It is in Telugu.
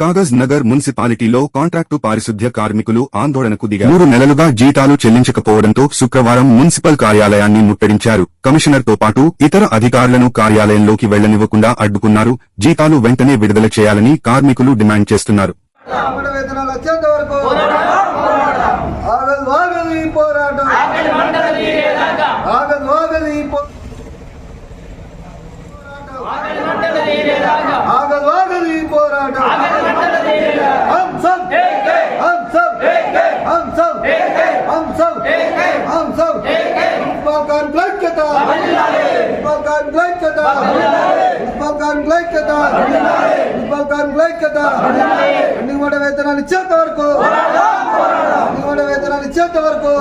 కాగజ్ నగర్ మున్సిపాలిటీలో కాంట్రాక్టు పారిశుద్ధ్య కార్మికులు ఆందోళనకు దిగారు. మూడు నెలలుగా జీతాలు చెల్లించకపోవడంతో శుక్రవారం మున్సిపల్ కార్యాలయాన్ని ముట్టడించారు. కమిషనర్తో పాటు ఇతర అధికారులను కార్యాలయంలోకి వెళ్ళనివ్వకుండా అడ్డుకున్నారు. జీతాలు వెంటనే విడుదల చేయాలని కార్మికులు డిమాండ్ చేస్తున్నారు. ఆగదు ఆగదు ఈ పోరాటం. మున్సిపల్ కార్మికుల ఐక్యత మున్సిపల్ కార్మికుల ఐక్యత మున్సిపల్ కార్మికుల ఐక్యత మున్సిపల్ కార్మికుల ఐక్యత అన్ని కూడా వేతనాలు ఇచ్చేంత వరకు అన్ని కూడా వేతనాలు ఇచ్చేంత వరకు అన్ని కూడా వేతనాలు ఇచ్చేంత వరకు